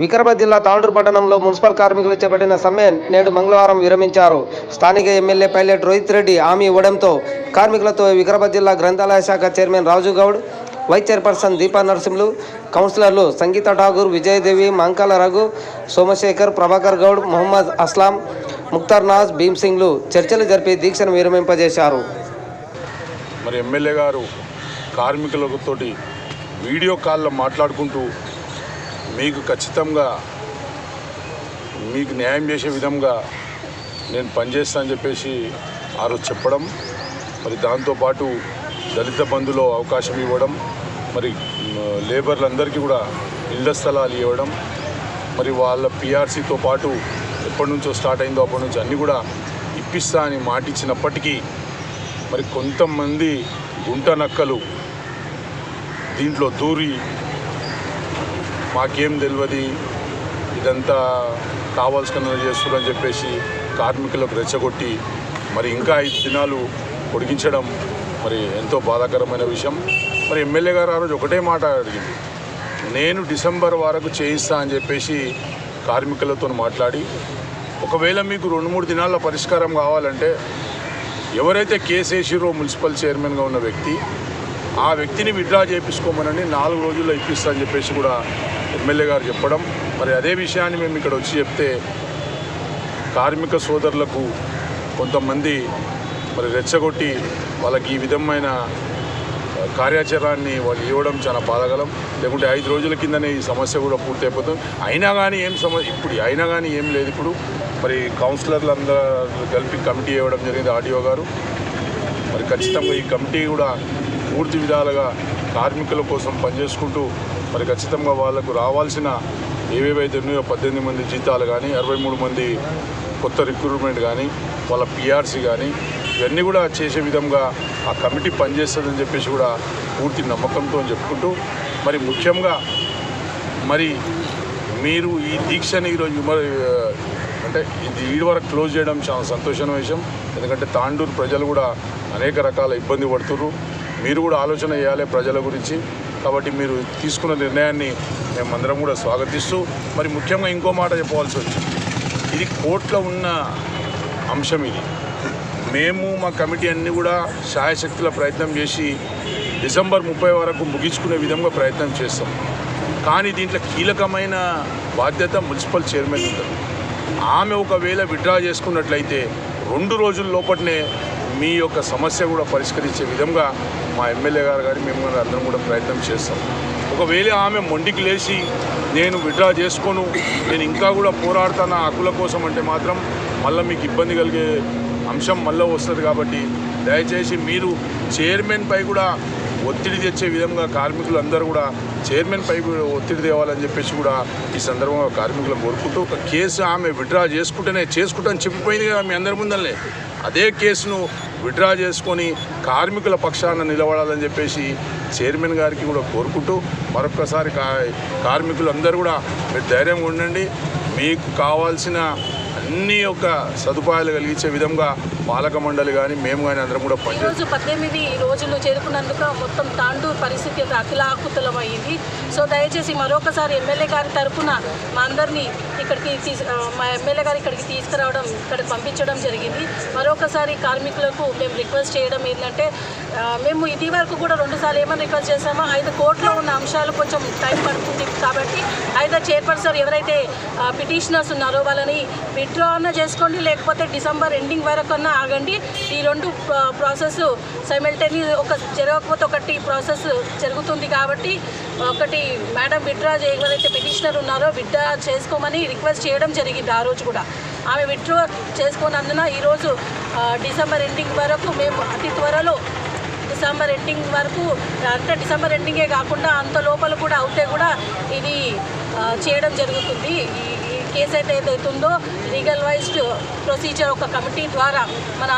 వికారాబాద్ జిల్లా తాండూరు పట్టణంలో మున్సిపల్ కార్మికులు చేపట్టిన సమ్మె నేడు మంగళవారం విరమించారు. స్థానిక ఎమ్మెల్యే పైలట్ రోహిత్ రెడ్డి హామీ ఇవ్వడంతో కార్మికులతో వికారాబాద్ జిల్లా గ్రంథాలయ శాఖ chairman Raju Goud vice chairperson Deepa Narasimhulu కౌన్సిలర్లు సంగీత ఠాగూర్ విజయదేవి మంకాల రఘు సోమశేఖర్ ప్రభాకర్ గౌడ్ మొహమ్మద్ అస్లాం ముక్తార్ నాజ్ భీమ్సింగ్లు చర్చలు జరిపి దీక్షను విరమింపజేశారు. మరి ఎమ్మెల్యే గారు కార్మికులతోటి వీడియో కాల్లో మాట్లాడుకుంటూ మీకు ఖచ్చితంగా మీకు న్యాయం చేసే విధంగా నేను పనిచేస్తానని చెప్పేసి ఆ రోజు చెప్పడం మరి దాంతోపాటు దళిత బంధులో అవకాశం ఇవ్వడం మరి లేబర్లందరికీ కూడా ఇళ్ళ స్థలాలు ఇవ్వడం మరి వాళ్ళ పిఆర్సీతో పాటు ఎప్పటి నుంచో స్టార్ట్ అయిందో అప్పటి నుంచి అన్నీ కూడా ఇప్పిస్తా అని మాట ఇచ్చినప్పటికీ మరి కొంతమంది గుంట నక్కలు దీంట్లో దూరి మాకేం తెలియదు ఇదంతా కావాల్సిన చేస్తున్నారని చెప్పేసి కార్మికులకు రెచ్చగొట్టి మరి ఇంకా ఐదు దినాలు పొడిగించడం మరి ఎంతో బాధాకరమైన విషయం. మరి ఎమ్మెల్యే గారు ఆ రోజు ఒకటే మాట అడిగింది. నేను డిసెంబర్ వరకు చేయిస్తా అని చెప్పేసి కార్మికులతో మాట్లాడి ఒకవేళ మీకు రెండు మూడు దినాల్లో పరిష్కారం కావాలంటే ఎవరైతే కేసు వేసిరో మున్సిపల్ చైర్మన్గా ఉన్న వ్యక్తి ఆ వ్యక్తిని విత్డ్రా చేయించుకోమనని నాలుగు రోజుల్లో ఇప్పిస్తా అని చెప్పేసి కూడా ఎమ్మెల్యే గారు చెప్పడం మరి అదే విషయాన్ని మేము ఇక్కడ వచ్చి చెప్తే కార్మిక సోదరులకు కొంతమంది మరి రెచ్చగొట్టి వాళ్ళకి ఈ విధమైన కార్యాచరణని వాళ్ళు ఇవ్వడం చాలా బాధగలం లేకుంటే ఐదు రోజుల కిందనే ఈ సమస్య కూడా పూర్తయిపోతుంది. అయినా కానీ ఏం సమస్య ఇప్పుడు అయినా కానీ ఏం లేదు ఇప్పుడు. మరి కౌన్సిలర్లు అందరూ కలిపి కమిటీ ఇవ్వడం జరిగింది ఆడియో గారు. మరి ఖచ్చితంగా ఈ కమిటీ కూడా పూర్తి విధాలుగా కార్మికుల కోసం పనిచేసుకుంటూ మరి ఖచ్చితంగా వాళ్ళకు రావాల్సిన ఏవేవైతే ఉన్నాయో పద్దెనిమిది మంది జీతాలు కానీ అరవై మూడు మంది కొత్త రిక్రూట్మెంట్ కానీ వాళ్ళ పిఆర్సీ కానీ ఇవన్నీ కూడా చేసే విధంగా ఆ కమిటీ పనిచేస్తుందని చెప్పేసి కూడా పూర్తి నమ్మకంతో చెప్పుకుంటూ మరి ముఖ్యంగా మరి మీరు ఈ దీక్షని ఈరోజు మరి అంటే ఇది ఈ వరకు క్లోజ్ చేయడం చాలా సంతోషమైన విషయం. ఎందుకంటే తాండూరు ప్రజలు కూడా అనేక రకాల ఇబ్బంది పడుతున్నారు మీరు కూడా ఆలోచన చేయాలి ప్రజల గురించి. కాబట్టి మీరు తీసుకున్న నిర్ణయాన్ని మేమందరం కూడా స్వాగతిస్తూ మరి ముఖ్యంగా ఇంకో మాట చెప్పవలసి వచ్చింది. ఇది కోర్టులో ఉన్న అంశం ఇది. మేము మా కమిటీ అన్నీ కూడా శాయశక్తుల ప్రయత్నం చేసి డిసెంబర్ ముప్పై వరకు ముగించుకునే విధంగా ప్రయత్నం చేస్తాం. కానీ దీంట్లో కీలకమైన బాధ్యత మున్సిపల్ చైర్మన్ ఉంటుంది. ఆమె ఒకవేళ విడ్డ్రా చేసుకున్నట్లయితే రెండు రోజుల లోపలనే మీ యొక్క సమస్య కూడా పరిష్కరించే విధంగా మా ఎమ్మెల్యే గారు కానీ మేము కానీ అందరం కూడా ప్రయత్నం చేస్తాం. ఒకవేళ ఆమె మొండికి లేచి నేను విడ్డ్రా చేసుకోను నేను ఇంకా కూడా పోరాడుతాను నా హక్కుల కోసం అంటే మాత్రం మళ్ళీ మీకు ఇబ్బంది కలిగే అంశం మళ్ళీ వస్తుంది కాబట్టి దయచేసి మీరు చైర్మన్ పై కూడా ఒత్తిడి తెచ్చే విధంగా కార్మికులు అందరూ కూడా చైర్మన్ పై ఒత్తిడి తేవాలని చెప్పేసి కూడా ఈ సందర్భంగా కార్మికులను కోరుకుంటూ ఒక కేసు ఆమె విడ్డ్రా చేసుకుంటేనే చేసుకుంటాను చెప్పిపోయింది కదా మీ అందరి ముందరనే. అదే కేసును విడ్డ్రా చేసుకొని కార్మికుల పక్షాన నిలబడాలని చెప్పేసి చైర్మన్ గారికి కూడా కోరుకుంటూ మరొకసారి కా కార్మికులు అందరూ కూడా మీరు ధైర్యంగా ఉండండి. మీకు కావాల్సిన అన్ని యొక్క సదుపాయాలు కలిగించే విధంగా పాలక మండలి కానీ మేము కానీ అందరం కూడా ఈరోజు పద్దెనిమిది రోజులు చేరుకున్నందుకు మొత్తం తాండూరు పరిస్థితి ఒక అఖిలాకుతలం అయ్యింది సో దయచేసి మరొకసారి ఎమ్మెల్యే గారి తరఫున మా అందరినీ ఇక్కడికి తీసు మా ఎమ్మెల్యే గారు ఇక్కడికి తీసుకురావడం ఇక్కడికి పంపించడం జరిగింది. మరొకసారి కార్మికులకు మేము రిక్వెస్ట్ చేయడం ఏంటంటే మేము ఇది వరకు కూడా రెండుసార్లు ఏమని రిక్వెస్ట్ చేసామో ఐదు కోర్టులో ఉన్న అంశాలు కొంచెం టైం పడుతుంది కాబట్టి అయితే చైర్పర్సన్ ఎవరైతే పిటిషనర్స్ ఉన్నారో వాళ్ళని విత్డ్రా అన్న చేసుకోండి లేకపోతే డిసెంబర్ ఎండింగ్ వరకు అన్నా ఆగండి. ఈ రెండు ప్రాసెస్ సైమల్టేనియస్ ఒక జరగకపోతే ఒకటి ప్రాసెస్ జరుగుతుంది కాబట్టి ఒకటి మేడం విత్డ్రా ఎవరైతే పిటిషనర్ ఉన్నారో విత్డ్రా చేసుకోమని రిక్వెస్ట్ చేయడం జరిగింది ఆ రోజు కూడా. ఆమె విత్డ్రా చేసుకున్నందున ఈరోజు డిసెంబర్ ఎండింగ్ వరకు మేము అతి త్వరలో డిసెంబర్ ఎండింగ్ వరకు అంటే డిసెంబర్ ఎండింగే కాకుండా అంత లోపల కూడా అవుతే కూడా ఇది చేయడం జరుగుతుంది. ఈ కేసు అయితే ఏదైతుందో లీగల్ వైజ్ ప్రొసీజర్ ఒక కమిటీ ద్వారా మన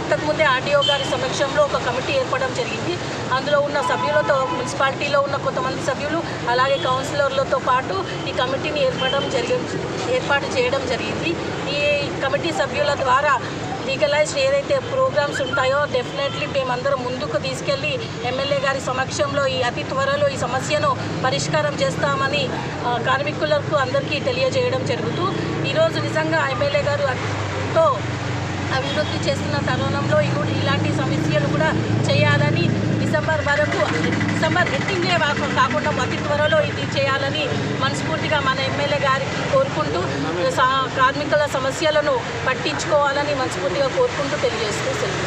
ఇంతకుముందే ఆర్డీఓ గారి సమక్షంలో ఒక కమిటీ ఏర్పడడం జరిగింది. అందులో ఉన్న సభ్యులతో మున్సిపాలిటీలో ఉన్న కొంతమంది సభ్యులు అలాగే కౌన్సిలర్లతో పాటు ఈ కమిటీని ఏర్పడడం జరిగి ఏర్పాటు చేయడం జరిగింది. ఈ కమిటీ సభ్యుల ద్వారా లీగలైజ్డ్ ఏదైతే ప్రోగ్రామ్స్ ఉంటాయో డెఫినెట్లీ మేమందరం ముందుకు తీసుకెళ్ళి ఎమ్మెల్యే గారి సమక్షంలో ఈ అతి త్వరలో ఈ సమస్యను పరిష్కారం చేస్తామని కార్మికులకు అందరికీ తెలియజేయడం జరుగుతూ ఈరోజు నిజంగా ఎమ్మెల్యే గారు అభివృద్ధి చేస్తున్న తరుణంలో ఇప్పుడు ఇలాంటి సమస్యలు కూడా చేయాలని డిసెంబర్ వరకు డిసెంబర్ ఎండింగే వరకు కాకుండా అతి త్వరలో ఇది చేయాలని మనస్ఫూర్తిగా మన ఎమ్మెల్యే గారికి కోరుకుంటూ సా- కార్మికుల సమస్యలను పట్టించుకోవాలని మనస్ఫూర్తిగా కోరుకుంటూ తెలియజేస్తూ సెలవు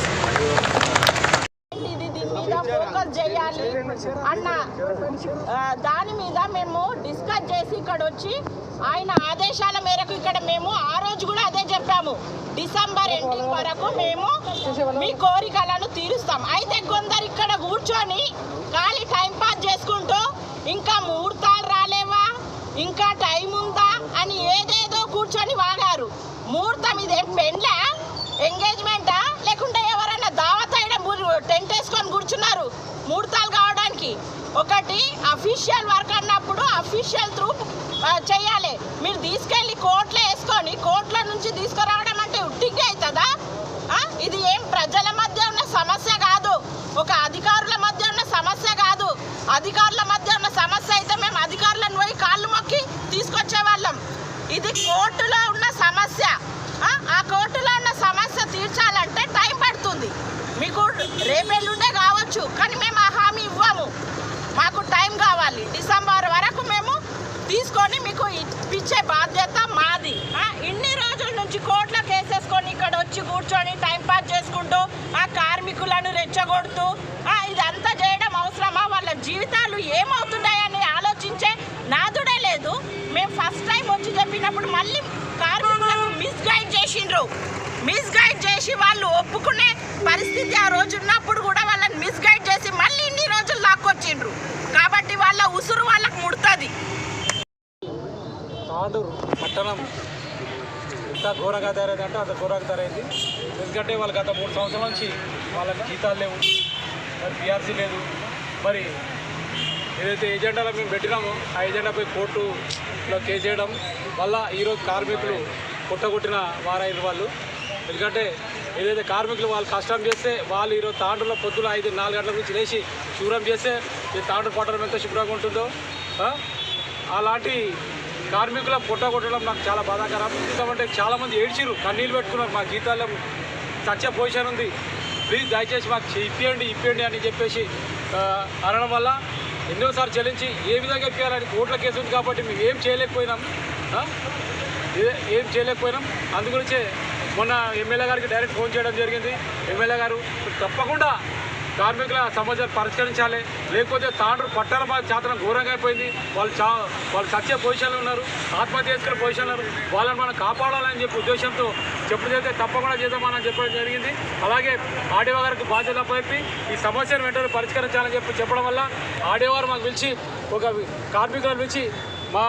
దీని మీద ఫోకస్ చేయాలి అన్న దాని మీద మేము డిస్కస్ చేసి ఇక్కడ వచ్చి ఆయన ఆదేశాల మేరకు ఇక్కడ మేము ఆ రోజు కూడా అదే చెప్పాము. డిసెంబర్ ఎండింగ్ వరకు మేము మీ కోరికలను తీరుస్తాం. అయితే కొందరు ఇక్కడ కూర్చొని ఖాళీ టైం పాస్ చేసుకుంటూ ఇంకా ముహూర్తాలు ఇంకా టైం ఉందా అని ఏదేదో కూర్చొని వాగారు. ముహూర్తం ఇదేం పెండ్లా? ఎంగేజ్మెంటా? లేకుంటే ఎవరైనా దావత్ అయ్యడం టెంట్ వేసుకొని కూర్చున్నారు ముహూర్తాలు కావడానికి. ఒకటి అఫీషియల్ వర్క్ అన్నప్పుడు అఫీషియల్ త్రూ చేయాలి. మీరు తీసుకెళ్ళి కోర్టులో వేసుకొని కోర్టుల నుంచి తీసుకురావడం అంటే ఉట్టిగ్గా అవుతుందా? ఇది ఏం ప్రజల మధ్య ఉన్న సమస్య కాదు. ఒక అధికారుల మధ్య ఉన్న సమస్య కాదు. అధికారుల మధ్య ఉన్న సమస్య అయితే మేము అధికారులను పోయి కాళ్ళు మొక్కి తీసుకొచ్చే వాళ్ళం ఇది కోర్టులో ఉన్న సమస్య. ఆ? కోర్టులో ఉన్న సమస్య తీర్చాలంటే టైం పడుతుంది. మీకు రేపెల్లుండే కావచ్చు కానీ మేము ఆ హామీ ఇవ్వము. మాకు టైం కావాలి. డిసెంబర్ వరకు మేము తీసుకొని మీకు ఇచ్చే బాధ్యత మాది. ఇన్ని రోజుల నుంచి కోర్టులో కేసేసుకొని ఇక్కడ వచ్చి కూర్చొని టైం పాస్ చేసుకుంటూ ఆ కార్మికులను రెచ్చగొడుతూ ఇదంతా చేయడం అవసరమా? వాళ్ళ జీవితాలు ఏమవుతున్నాయని ఆలోచించే నాదుడే లేదు మేము ఫస్ట్ టైం వచ్చి చెప్పినప్పుడు మళ్ళీ కార్మికులకు మిస్గైడ్ చేసిండ్రు. మిస్గైడ్ చేసి వాళ్ళు ఒప్పుకునే పరిస్థితి ఆ రోజు ఉన్నప్పుడు కూడా వాళ్ళని మిస్గైడ్ చేసి మళ్ళీ ఇన్ని రోజులు లాక్కొచ్చిండ్రు. కాబట్టి వాళ్ళ ఉసురు వాళ్ళకు ముడుతుంది. తాండూరు పట్టణం ఎంత ఘోరంగా తయారైంది అంటే అంత ఘోరంగా తయారైంది. ఎందుకంటే వాళ్ళు గత మూడు సంవత్సరాల నుంచి వాళ్ళకి జీతాలు లేవు. మరి పిఆర్సీ లేదు. మరి ఏదైతే ఎజెండాలో మేము పెట్టినామో ఆ ఎజెండాపై కోర్టులో కేసు చేయడం వల్ల ఈరోజు కార్మికులు పుట్టగొట్టిన వారైన వాళ్ళు. ఎందుకంటే ఏదైతే కార్మికులు వాళ్ళు కష్టం చేస్తే వాళ్ళు ఈరోజు తాండ్రులో పొద్దున ఐదు నాలుగు గంటల నుంచి లేచి శుభ్రం చేస్తే ఈ తాండ్రు పట్టడం ఎంత శుభ్రంగా ఉంటుందో అలాంటి కార్మికుల పొట్ట కొట్టడం నాకు చాలా బాధాకరం. ఎందుకంటే చాలామంది ఏడ్చిరు కన్నీళ్ళు పెట్టుకున్నారు మా జీతాల్లో చచ్చే పొజిషన్ ఉంది. ప్లీజ్ దయచేసి మాకు ఇప్పియండి ఇప్పియండి అని చెప్పేసి అనడం వల్ల ఎన్నోసార్లు చెల్లించి ఏ విధంగా ఇప్పించాలని కోర్టుల కేసు ఉంది కాబట్టి మేము ఏం చేయలేకపోయినాం. ఏ- ఏం చేయలేకపోయినాం. అందుగురించే మొన్న ఎమ్మెల్యే గారికి డైరెక్ట్ ఫోన్ చేయడం జరిగింది. ఎమ్మెల్యే గారు తప్పకుండా కార్మికుల సమస్యలు పరిష్కరించాలి. లేకపోతే తాండ్రు పట్టాల మా చేతనం ఘోరంగా అయిపోయింది. వాళ్ళు చా వాళ్ళు చచ్చే పొజిషన్లో ఉన్నారు. ఆత్మహత్య చేసుకునే పొజిషన్లో ఉన్నారు. వాళ్ళని మనం కాపాడాలని చెప్పి ఉద్దేశంతో చెప్పుడు చేస్తే తప్పకుండా చేద్దామని చెప్పడం జరిగింది. అలాగే ఆడియో గారికి బాధ్యత చెప్పి ఈ సమస్యను వెంటనే పరిష్కరించాలని చెప్పి చెప్పడం వల్ల ఆడియో గారు మాకు పిలిచి ఒక కార్మికులను పిలిచి మా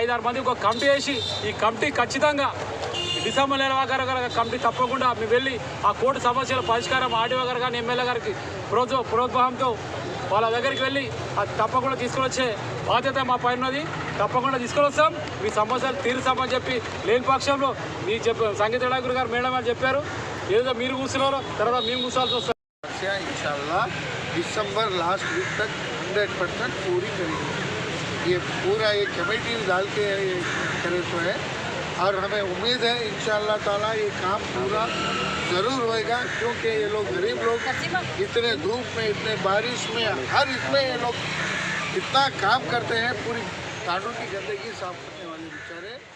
ఐదారు మంది ఒక కమిటీ వేసి ఈ కమిటీ ఖచ్చితంగా డిసెంబర్ నెల గారు కమిటీ తప్పకుండా మేము వెళ్ళి ఆ కోర్టు సమస్యల పరిష్కారం ఆర్డీఓ గారు కానీ ఎమ్మెల్యే గారికి ప్రోత్స ప్రోత్సాహంతో వాళ్ళ దగ్గరికి వెళ్ళి అది తప్పకుండా తీసుకొని వచ్చే బాధ్యత మా పైన ఉన్నది. తప్పకుండా తీసుకొని వస్తాం. మీ సమస్యలు తీరుస్తామని చెప్పి లేని పక్షంలో మీ చెప్ప సంగీత ఠాకూర్ గారు మేడం అని చెప్పారు ఏదో మీరు కూర్చున్నారో తర్వాత మేము కూర్చోాల్సి వస్తుంది समस्या इंशाल्लाह दिसंबर लास्ट वीक तक 100 परसेंट पूरी करेंगे ये पूरा ये कमेटी डाल के ये करे तो है और हमें उम्मीद है इंशाल्लाह ताला ये काम पूरा ज़रूर होएगा क्योंकि ये लोग गरीब लोग इतने धूप में इतने बारिश में हर इसमें ये लोग इतना काम करते हैं पूरी तांडू की गंदगी साफ करने वाले बेचारे और मैं